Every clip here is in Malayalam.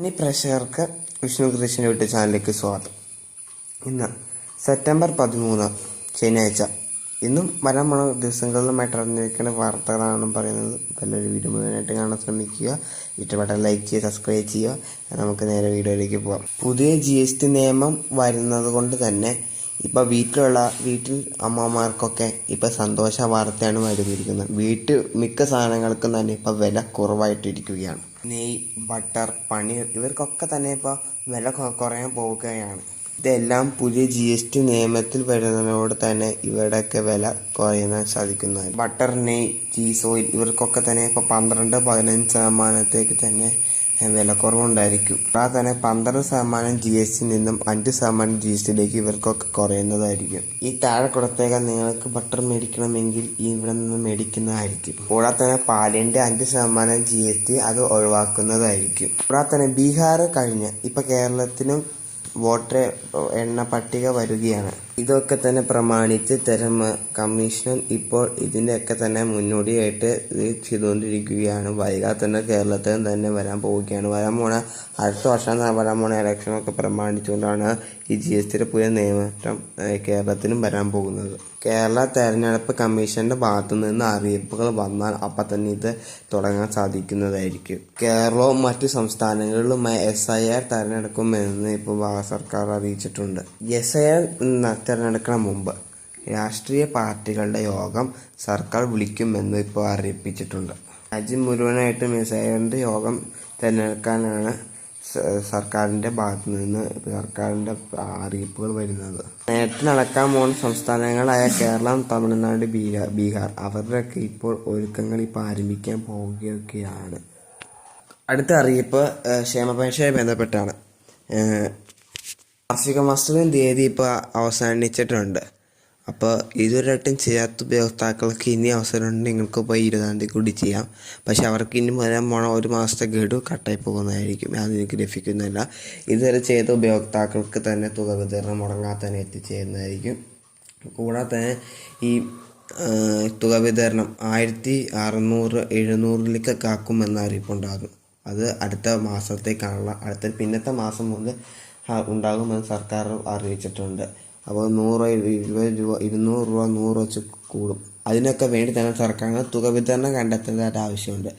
ഇനി പ്രേക്ഷകർക്ക് വിഷ്ണു കൃഷ്ണൻ യൂട്യൂബ് ചാനലിലേക്ക് സ്വാഗതം. ഇന്ന് സെപ്റ്റംബർ പതിമൂന്ന് ശനിയാഴ്ച. ഇന്നും വരാൻ പോണ ദിവസങ്ങളിലുമായിട്ട് അറിഞ്ഞിരിക്കുന്ന വാർത്തകളാണ് പറയുന്നത്. നല്ലൊരു വീഡിയോ മുഴുവനായിട്ട് കാണാൻ ശ്രമിക്കുക. ഇഷ്ടപ്പെട്ട ലൈക്ക് ചെയ്യുക സബ്സ്ക്രൈബ് ചെയ്യുക. നമുക്ക് നേരെ വീഡിയോയിലേക്ക് പോകാം പുതിയ ജി എസ് ടി നിയമം വരുന്നത് കൊണ്ട് തന്നെ ഇപ്പോൾ വീട്ടിലുള്ള വീട്ടിൽ അമ്മമാർക്കൊക്കെ ഇപ്പോൾ സന്തോഷ വാർത്തയാണ് വരുന്നിരിക്കുന്നത് വീട്ടിൽ മിക്ക സാധനങ്ങൾക്കും തന്നെ ഇപ്പോൾ വില കുറവായിട്ടിരിക്കുകയാണ്. നെയ് ബട്ടർ പനീർ ഇവർക്കൊക്കെ തന്നെ ഇപ്പോൾ വില കുറയാൻ പോവുകയാണ്. ഇതെല്ലാം പുതിയ ജി എസ് ടി നിയമത്തിൽ വരുന്നതോട് തന്നെ ഇവരുടെയൊക്കെ വില കുറയാൻ സാധിക്കുന്നതാണ് ബട്ടർ നെയ് ചീസ് ഓയിൽ ഇവർക്കൊക്കെ തന്നെ ഇപ്പോൾ പന്ത്രണ്ട് പതിനഞ്ച് ശതമാനത്തേക്ക് തന്നെ വിലക്കുറവുണ്ടായിരിക്കും. കൂടാതെ തന്നെ പന്ത്രണ്ട് ശതമാനം ജി എസ് ടി നിന്നും അഞ്ച് ശതമാനം ജി എസ് ടിയിലേക്ക് ഇവർക്കൊക്കെ കുറയുന്നതായിരിക്കും. ഈ താഴെ കൊടുത്തേക്ക് നിങ്ങൾക്ക് ബട്ടർ മേടിക്കണമെങ്കിൽ ഇവിടെ നിന്ന് മേടിക്കുന്നതായിരിക്കും. കൂടാതെ തന്നെ പാലിന്റെ അഞ്ച് ശതമാനം ജി എസ് ടി അത് ഒഴിവാക്കുന്നതായിരിക്കും. കൂടാതെ തന്നെ ബീഹാർ കഴിഞ്ഞ് ഇപ്പൊ കേരളത്തിനും വോട്ടർ എണ്ണ പട്ടിക വരികയാണ്. ഇതൊക്കെ തന്നെ പ്രമാണിച്ച് തെരഞ്ഞ കമ്മീഷൻ ഇപ്പോൾ ഇതിന്റെയൊക്കെ തന്നെ മുന്നോടിയായിട്ട് ചെയ്തുകൊണ്ടിരിക്കുകയാണ്. വൈകാതെ തന്നെ കേരളത്തിൽ തന്നെ വരാൻ പോവുകയാണ്. വരാൻ പോണ അടുത്ത വർഷം വരാൻ പോണ ഇലക്ഷനൊക്കെ പ്രമാണിച്ചുകൊണ്ടാണ് ഈ ജി എസ് ടിയുടെ പുതിയ നിയമം കേരളത്തിനും വരാൻ പോകുന്നത്. കേരള തെരഞ്ഞെടുപ്പ് കമ്മീഷന്റെ ഭാഗത്തു നിന്ന് അറിയിപ്പുകൾ വന്നാൽ അപ്പം തന്നെ ഇത് തുടങ്ങാൻ സാധിക്കുന്നതായിരിക്കും. കേരളവും മറ്റു സംസ്ഥാനങ്ങളിലുമായി എസ് ഐ ആർ തെരഞ്ഞെടുക്കുമെന്ന് ഇപ്പോൾ സർക്കാർ അറിയിച്ചിട്ടുണ്ട്. എസ് ഐ ആർ തെരഞ്ഞെടുക്കണ മുമ്പ് രാഷ്ട്രീയ പാർട്ടികളുടെ യോഗം സർക്കാർ വിളിക്കുമെന്ന് ഇപ്പോൾ അറിയിപ്പിച്ചിട്ടുണ്ട്. രാജ്യം മുഴുവനായിട്ടും മിസൈലിന്റെ യോഗം തിരഞ്ഞെടുക്കാനാണ് സർക്കാരിന്റെ ഭാഗത്തു നിന്ന് സർക്കാരിന്റെ അറിയിപ്പുകൾ വരുന്നത്. നേരത്തെ നടക്കാൻ പോകുന്ന സംസ്ഥാനങ്ങളായ കേരളം തമിഴ്നാട് ബീഹാർ ബീഹാർ അവരുടെയൊക്കെ ഇപ്പോൾ ഒരുക്കങ്ങൾ ഇപ്പോൾ ആരംഭിക്കാൻ പോവുകയൊക്കെയാണ്. അടുത്ത അറിയിപ്പ് ക്ഷേമപേക്ഷയെ ക്ഷേമ ബന്ധപ്പെട്ടാണ്. ഏഹ്, വാർഷിക മാസത്തിലും തീയതി ഇപ്പോൾ അവസാനിച്ചിട്ടുണ്ട്. അപ്പോൾ ഇതുവരെയായിട്ടും ചെയ്യാത്ത ഉപയോക്താക്കൾക്ക് ഇനി അവസരമുണ്ട്. നിങ്ങൾക്ക് പോയി ഇരുപതാം തീയതി കൂടി ചെയ്യാം. പക്ഷെ അവർക്ക് ഇനി വരാൻ പോണ ഒരു മാസത്തെ ഗഡു കട്ടായി പോകുന്നതായിരിക്കും. അത് എനിക്ക് ലഭിക്കുന്നില്ല. ഇതുവരെ ചെയ്ത ഉപയോക്താക്കൾക്ക് തന്നെ തുക വിതരണം മുടങ്ങാതെ തന്നെ എത്തിച്ചേരുന്നതായിരിക്കും. കൂടാതെ തന്നെ ഈ തുക വിതരണം ആയിരത്തി അറുന്നൂറ് എഴുന്നൂറിലേക്കൊക്കെ ആക്കുമെന്ന അറിയിപ്പുണ്ടാകും. അത് അടുത്ത മാസത്തേക്കാണുള്ള അടുത്ത പിന്നത്തെ മാസം മുതൽ ഉണ്ടാകുമെന്ന് സർക്കാർ അറിയിച്ചിട്ടുണ്ട്. അപ്പോൾ നൂറ് ഇരുപത് രൂപ ഇരുന്നൂറ് രൂപ നൂറ് വെച്ച് കൂടും. അതിനൊക്കെ വേണ്ടി തന്നെ സർക്കാരിന് തുക വിതരണം കണ്ടെത്തേണ്ടതായിട്ട് ആവശ്യമുണ്ട്.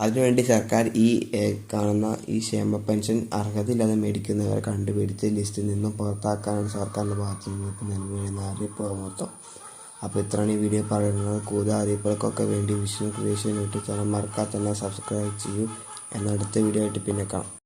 അതിനുവേണ്ടി സർക്കാർ ഈ കാണുന്ന ഈ ക്ഷേമ പെൻഷൻ അർഹതയില്ലാതെ മേടിക്കുന്നവരെ കണ്ടുപിടിച്ച് ലിസ്റ്റിൽ നിന്നും പുറത്താക്കാനാണ് സർക്കാരിന്റെ ഭാഗത്തു നിന്ന് നൽകുന്ന അറിയിപ്പ് മൊത്തം. അപ്പോൾ ഇത്രയാണ് ഈ വീഡിയോ പറയുന്നത്. കൂടുതൽ അറിയിപ്പുകൾക്കൊക്കെ വേണ്ടി വിഷ്ണു ക്രിയേഷൻ യൂട്യൂബ് ചാനൽ മറക്കാത്ത സബ്സ്ക്രൈബ് ചെയ്യൂ. എന്നടുത്ത വീഡിയോ ആയിട്ട് പിന്നെ കാണാം.